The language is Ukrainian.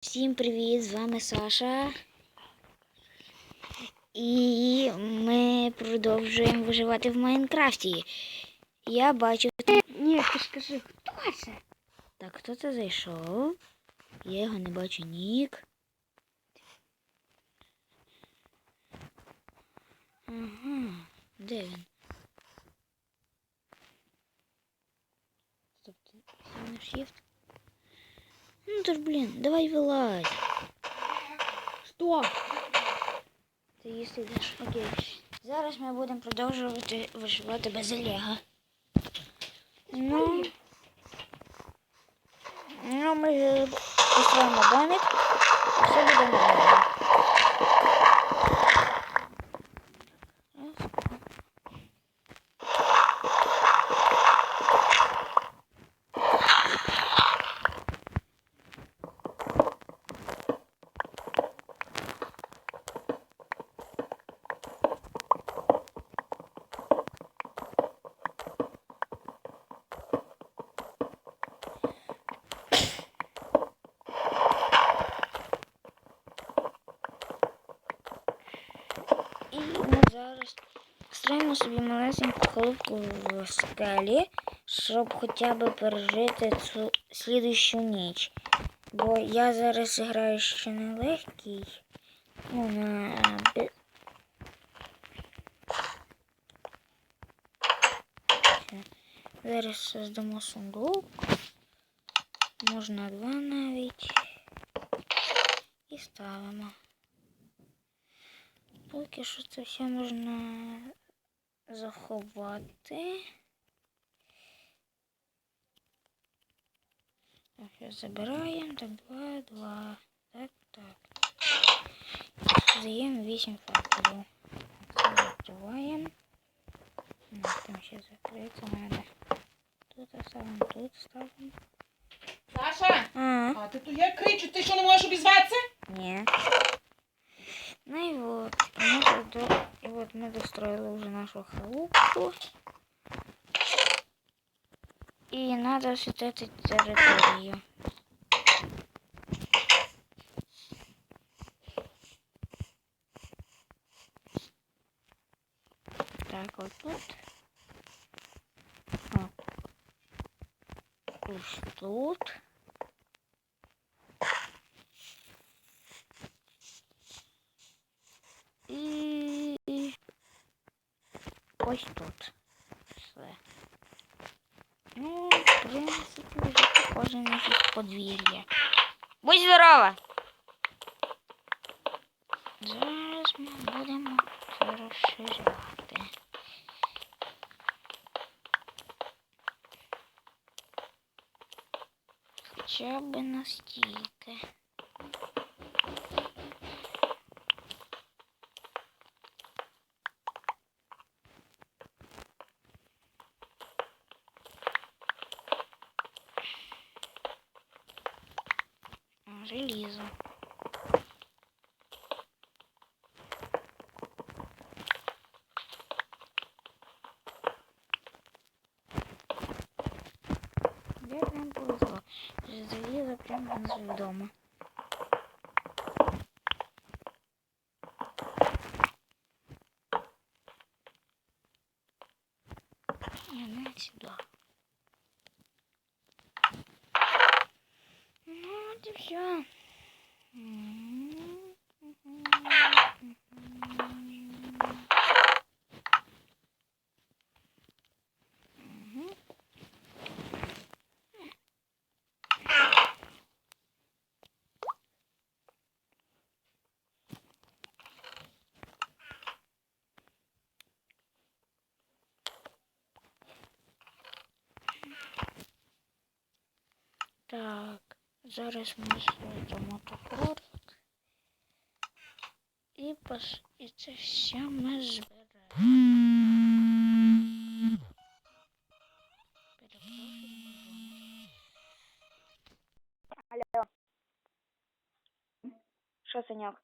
Всім привіт! З вами Саша. І ми продовжуємо виживати в Майнкрафті. Я бачу. Ні, ти ж кажи, хто це? Так, хто це зайшов? Я його не бачу нік. Ага, де він? Стоп, ти сів на shift? Ну ты ж, блин, давай вылазь. Что? Ти їсти йдеш. Окей. Зараз ми будемо продовжувати виживати без Олега. Ну, ну ми построїмо домик. Все буде нормально. Раз. І ми зараз строїмо собі малесеньку халупку в скелі, щоб хоча б пережити цю слідущу ніч. Бо я зараз граю ще на легкий. Ну, на. Зараз создамо сундук. Можна два навіть. І ставимо. Поки що це все можна заховати. Так, забираємо. Так, два, два. Так, так. Здаємо 8 факторів. Закриваємо. Там ще закрити треба. Тут ставимо, тут ставимо. Саша, А, а ти тут я кричу, ти що не можеш обізватися? ні. Ну і вот. І ми, дода- і вот ми достроїли нашу халупку. І треба освітити територію. Так, от тут. О. Ось тут. І ось тут. Все. Ну, в принципі, вже похоже на якесь подвір'я. Будь здорова! Зараз ми будемо це розширяти. Хоча б настільки. О, Желізо. Я прям повезло. Желізо прямо внизу дома. Я не сюда. И все. Так, зараз ми знайдемо топорик. І, пос... і це все ми збираємо. Алло. Що, Саньок?